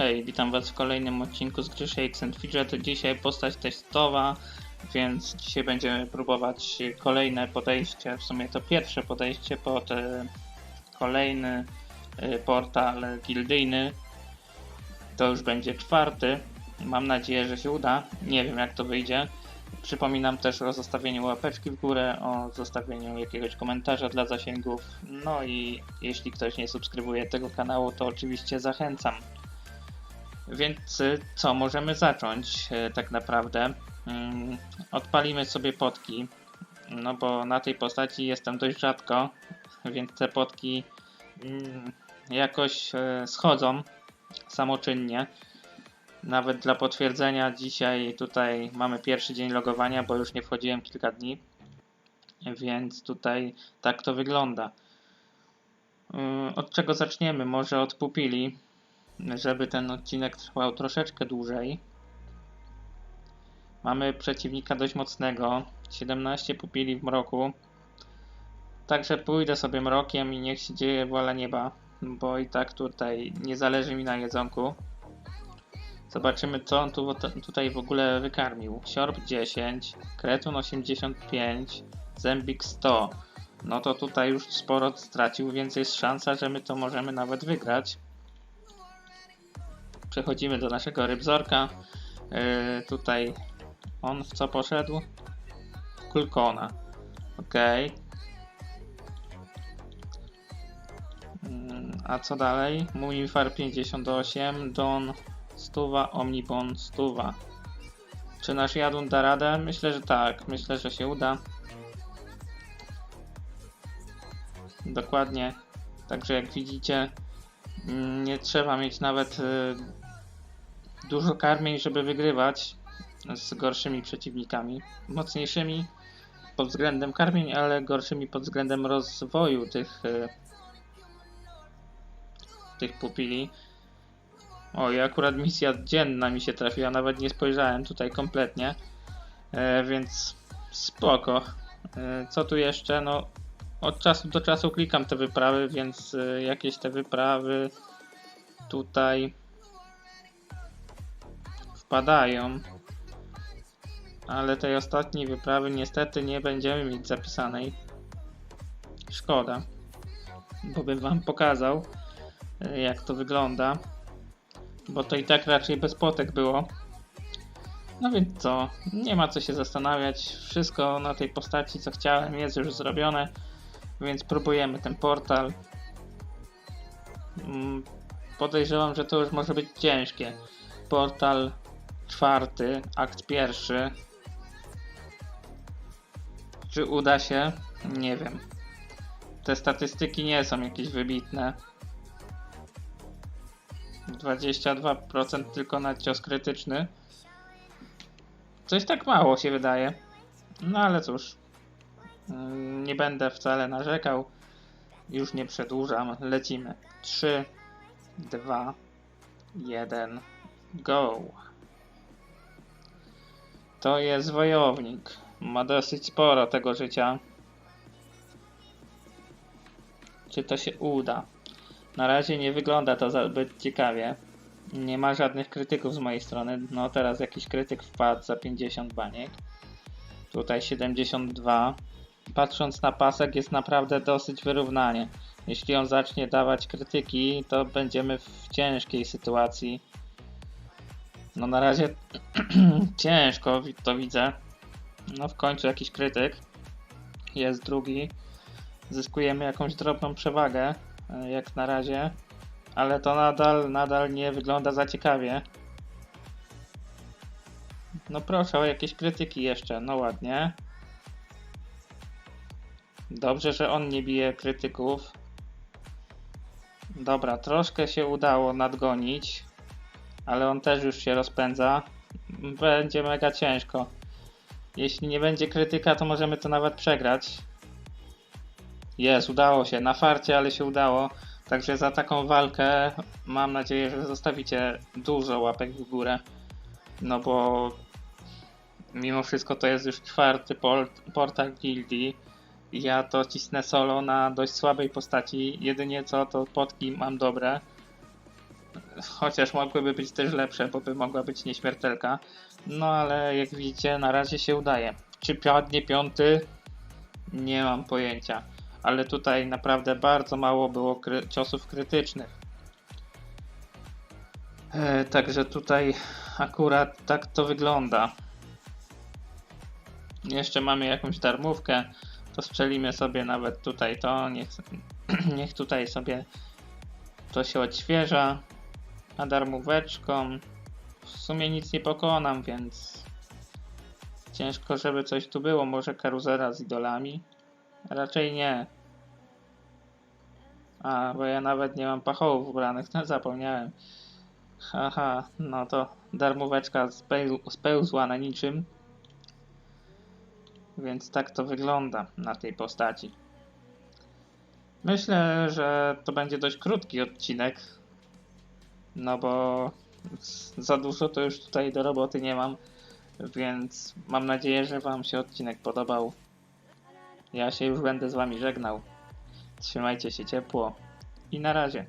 Hej, witam was w kolejnym odcinku z gry Shakes and Fidget. Dzisiaj postać testowa, więc dzisiaj będziemy próbować kolejne podejście, w sumie to pierwsze podejście pod kolejny e, portal gildyjny. To już będzie czwarty. Mam nadzieję, że się uda. Nie wiem jak to wyjdzie. Przypominam też o zostawieniu łapeczki w górę, o zostawieniu jakiegoś komentarza dla zasięgów. No i jeśli ktoś nie subskrybuje tego kanału, to oczywiście zachęcam. Więc y, co, możemy zacząć y, tak naprawdę. Mm, Odpalimy sobie potki, no bo na tej postaci jestem dość rzadko, więc te potki mm, jakoś y, schodzą samoczynnie. Nawet dla potwierdzenia dzisiaj tutaj mamy pierwszy dzień logowania, bo już nie wchodziłem kilka dni, więc tutaj tak to wygląda. Yy, Od czego zaczniemy? Może od pupili, żeby ten odcinek trwał troszeczkę dłużej. Mamy przeciwnika dość mocnego, 17 pupili w mroku. Także pójdę sobie mrokiem i niech się dzieje wola nieba, bo i tak tutaj nie zależy mi na jedzonku. Zobaczymy, co on tu, tutaj w ogóle wykarmił. Siorb 10, Kretun 85, Zembik 100. No to tutaj już sporo stracił, więc jest szansa, że my to możemy nawet wygrać. Przechodzimy do naszego rybzorka. Yy, tutaj on w co poszedł? Kulkona. Ok. A co dalej? Mumifar 58, Don Stuwa, Omnibon Stuwa. Czy nasz jadun da radę? Myślę, że tak. Myślę, że się uda. Dokładnie. Także jak widzicie, mm, nie trzeba mieć nawet y, dużo karmień, żeby wygrywać z gorszymi przeciwnikami. Mocniejszymi pod względem karmień, ale gorszymi pod względem rozwoju tych, y, tych pupili. O, i akurat misja dzienna mi się trafiła, nawet nie spojrzałem tutaj kompletnie, e, więc spoko. E, co tu jeszcze? No, od czasu do czasu klikam te wyprawy, więc e, jakieś te wyprawy tutaj wpadają. Ale tej ostatniej wyprawy niestety nie będziemy mieć zapisanej. Szkoda, bo bym wam pokazał, e, jak to wygląda bo to i tak raczej bez potek było. No więc co, nie ma co się zastanawiać, wszystko na tej postaci co chciałem jest już zrobione, więc próbujemy ten portal. Mm, Podejrzewam, że to już może być ciężkie. Portal czwarty, akt pierwszy. Czy uda się? Nie wiem. Te statystyki nie są jakieś wybitne. 22% tylko na cios krytyczny. Coś tak mało się wydaje. No ale cóż. Mm, Nie będę wcale narzekał. Już nie przedłużam. Lecimy. 3, 2, 1, go. To jest wojownik. Ma dosyć sporo tego życia. Czy to się uda? Na razie nie wygląda to zbyt ciekawie. Nie ma żadnych krytyków z mojej strony. No teraz jakiś krytyk wpadł za 50 baniek. Tutaj 72. Patrząc na pasek jest naprawdę dosyć wyrównanie. Jeśli on zacznie dawać krytyki, to będziemy w ciężkiej sytuacji. No na razie ciężko to widzę. No w końcu jakiś krytyk. Jest drugi. Zyskujemy jakąś drobną przewagę jak na razie, ale to nadal, nadal nie wygląda za ciekawie. No proszę o jakieś krytyki jeszcze, no ładnie. Dobrze, że on nie bije krytyków. Dobra, troszkę się udało nadgonić, ale on też już się rozpędza. Będzie mega ciężko. Jeśli nie będzie krytyka, to możemy to nawet przegrać. Jest, udało się. Na farcie, ale się udało. Także za taką walkę mam nadzieję, że zostawicie dużo łapek w górę. No bo mimo wszystko to jest już czwarty port, portal gildii. Ja to cisnę solo na dość słabej postaci. Jedynie co to potki mam dobre. Chociaż mogłyby być też lepsze, bo by mogła być nieśmiertelka. No ale jak widzicie, na razie się udaje. Czy padnie piąty? Nie mam pojęcia. Ale tutaj naprawdę bardzo mało było kry ciosów krytycznych. E, także tutaj akurat tak to wygląda. Jeszcze mamy jakąś darmówkę. To strzelimy sobie nawet tutaj to. Niech, niech tutaj sobie to się odświeża. A darmóweczką w sumie nic nie pokonam, więc ciężko, żeby coś tu było. Może karuzera z idolami? Raczej nie. A, bo ja nawet nie mam pachołów ubranych, no zapomniałem. Haha, no to darmóweczka speł- spełzła na niczym. Więc tak to wygląda na tej postaci. Myślę, że to będzie dość krótki odcinek. No bo za dużo to już tutaj do roboty nie mam. Więc mam nadzieję, że Wam się odcinek podobał. Ja się już będę z Wami żegnał. Trzymajcie się ciepło i na razie.